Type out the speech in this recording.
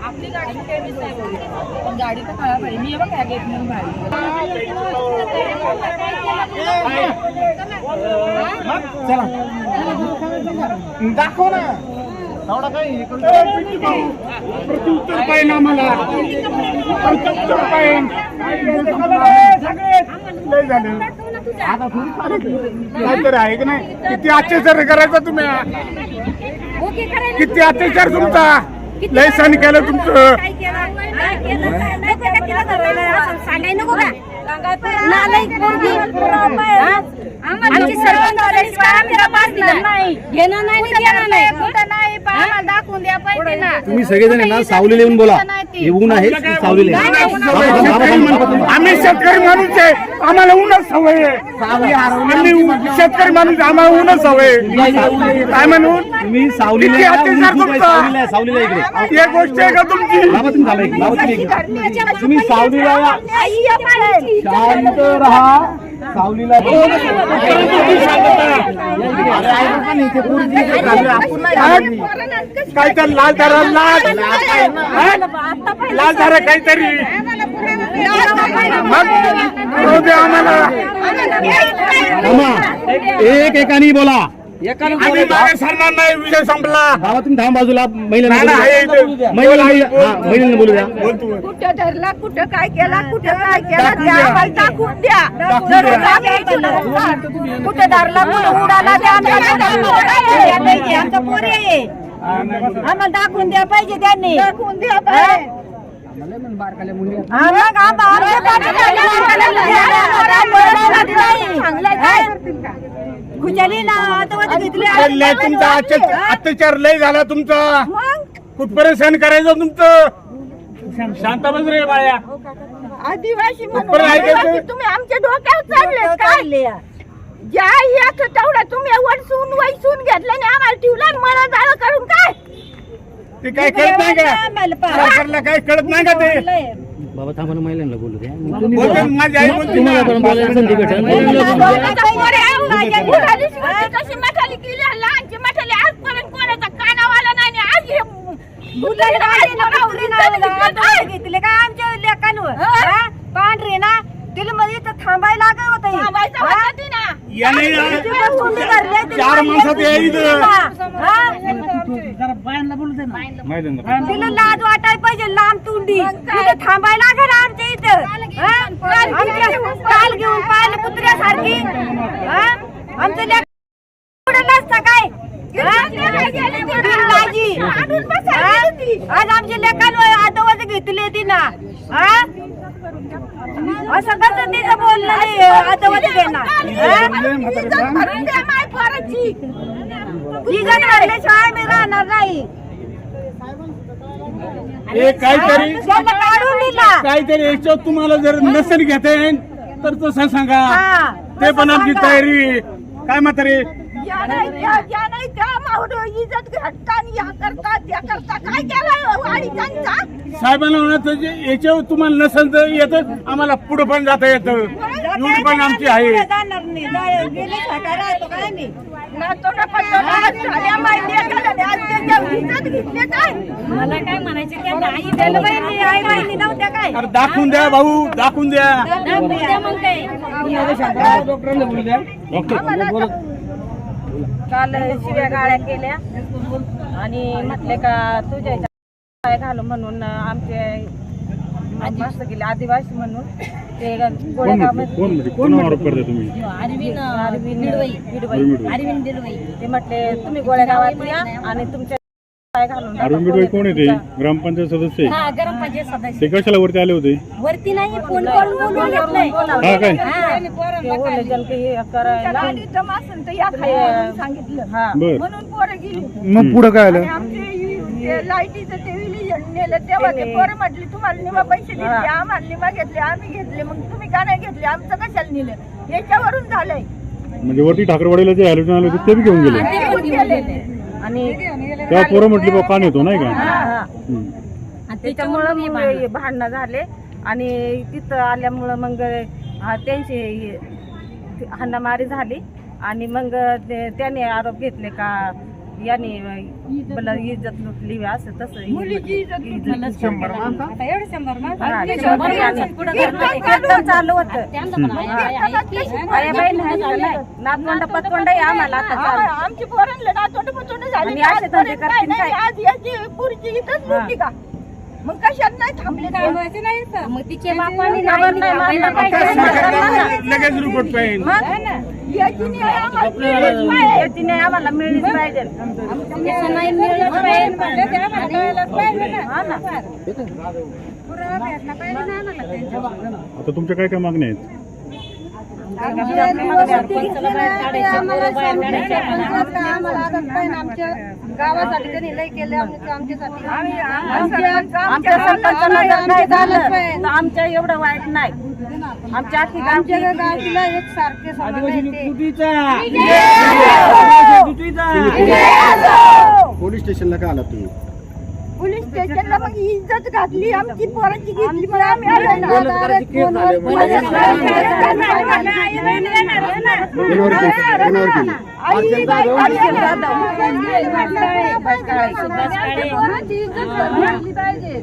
आपली गाडी केलीच नाही पण गाडी तर पाहिजे मी बघा गेट म्हणून बाहेर दाखव ना. प्रत्युत्तर पाहिजे आम्हाला प्रत्युत्तर पाहिजे झालं आता काहीतरी आहे की नाही किती अत्याचार करायचा तुम्ही किती अत्याचार तुमचा लय सण केलं तुमचं सांगाय नको का नालायक पोरगी. आमची सरपंच वाल्याची काय आम्ही रपास नाही. घेणं नाही आणि देणं नाही. कुठं नाही, पण आम्हाला दाखवून द्या पाहिजे ना. तुम्ही सगळेजण ना सावलीला येऊन बोला. हे ऊन आहे सावलीला माणूस- आम्ही शेतकरी माणूस आहे. आम्हाला उन्हाच सवय आहे. आम्ही शेतकरी माणूस आम्हाला उन्हाच सवय. काय म्हणून सावलीला? सावलीला आहे, सावलीला इकडे. एक गोष्ट आहे का तुमची? तुम्ही सावलीला. शांत राहा सावलीला काय तर लाल दारा लाल हा? लाल दारा काहीतरी मग आम्हाला एक एकाने बोला आम्ही मागे सरणार नाही विषय संपला बाबा तुम्ही थांबा बाजूला महिलांना नाही, नाही, बोलू द्या. इथं. महिलांना बोल, बोलू द्या. हा, महिलांना बोलू द्या बोल तू. कुठं धरला कुठं काय केला कुठं काय केला दाखवून ते द्या. आम्हाला दाखवून द्या दाखवून दररोज द्या. आम्ही इथून- कुठं धरला कुठं उडाला ते आम्हाला दाखवून द्या पाहिजे. आमचा पोरी आहे आम्हाला दाखवून द्या पाहिजे त्यांनी दाखवून द्या पाहिजे लय तुमचा अत्या- अत्याचार लय झाला तुमचा मग कुठपर्यंत सहन करायचं तुमचं शांत बस रे बाया आदिवासी तुम्ही आमच्या डोक्यावर चालले काय ज्या याच तेवढा तुम्ही वरसून वैसून घेतलं आणि आम्हाला ठेवलं आणि मला जाळं करून काय ते काय कळत नाही का? सरकारला काय कळत नाही का ते? बाबा थांबा ना महिलांना बोलू द्या. मग तुम्ही बोलते बोला. ना, माझी आई बोलते तुम्हाला. पण बोलायला संधी भेटेल घेतले काय आमच्या लेखांवर पांढरे ना? तिला मध्ये इथं थांबायला लागत होत. याने चार माणसात या इथं तिला लाज वाटाय पाहिजे लांब तुंडी. तिथं थांबायला लागेल आमच्या इथं. हा? आमच्या काल घेऊन पाहिलं कुत्र्यासारखी. हा? आमचं लेक पुढं नसतं काय? हा? लाजी. हा? आज आमच्या लेखांवर आदवच घेतली ती ना हा? असं कसं तिचं बोलणं नाही घेणार इज्जत भरल्याशिवाय मी राहणार नाही. हे काहीतरी काढून दिला. काहीतरी याच्यात तुम्हाला जर नसेल घेता येईल तर तसं सांगा. हा. ते पण आमची तयारी काय म्हातारे? या नाही त्या या नाही त्या माहुर इज्जत आणि या करता त्या करता. काय केलं वाडी त्यांचा? साहेबांना म्हणत जे याच्यावर तुम्हाला नसेल तर येतं आम्हाला पुढे पण जाता येतं. एवढी पण आमची आहे. काय नाही? आई नव्हत्या काय? अरे दाखवून द्या भाऊ दाखवून द्या. काय काल शिव्या गाळ्या केल्या आणि म्हटले का तुझ्या काय घालू म्हणून आमचे मस्त गेले आदिवासी म्हणून. ते गोळेगाव कोण आरोप करता तुम्ही? अरविंद अरविंद अरविंद दिलवाई. ते म्हटले तुम्ही गोळेगावात या आणि तुमच्या काय घालून टाका. अरुण बिडवे कोण आहे ते? ग्रामपंचायत सदस्य आहे? हा ते कशाला वरती आले होते? वरती नाही फोन करून बोलून घेतलंय हा काय? ते करायला बर. मग पुढे काय आलं? आमचे लाईटीचं ते नेलं. तेव्हा ते पोरं म्हटली तुम्हाला निमा पैसे दिले आम्हाला निमा घेतले आम्ही घेतले मग तुम्ही का नाही घेतले? आमचं कशाला नेलं? याच्यावरून झालंय. म्हणजे वरती ठाकरवाडीला जे हॅलोजन आले होते ते बी घेऊन गेले. आणि तेव्हा पोरं म्हटली बा कान येतो नाही का? हा, हा. त्याच्यामुळं मग भांडणं. झाले. आणि तिथं आल्यामुळं मग हा, त्यांची हे- हाणामारी झाली. आणि मग त्याने आरोप घेतले का याने मला इज्जत लुटली असं तसं इज्जत- आता एवढे शंभर माणसं. हा, आणि शंभर शंभर आणि- माणसं पुढं कीर्तन- घालणार. कीर्तन चालू होतं त्यांचं पण आहे, आहे, आहे. आया बाई नाही झालं. नातवंड पतवंड आहे आम्हाला आता चालू. आमची पोरांना नातवंड पतवंड झाली आणि असे धंदे करतील काय? आज याची पुरीची इथंच लुटली का मग कशात नाही थांबले ते? थांबवायचे नाही तर. मग तिचे बापाने नाही काय? लगेच रुकट पाहिजे नाही नाही आम्हाला कळायलाच पाहिजे. ना. हा ना. पुरावा भेटला पाहिजे ना आम्हाला त्यांच्यावर. आता तुमच्या काय काय मागण्या आहेत? गावासाठी त्यांनी लय केले आमच्यासाठी. आमच्या सरपंचाला जर काय झालं तर आमच्या एवढं वाईट नाही. आमच्या एक सारखे पोलीस स्टेशनला का आला तुम्ही? पोलीस स्टेशनला मग इज्जत घातली आमची पोरांची घेतली मग आम्ही आलो. ना. पाहिजे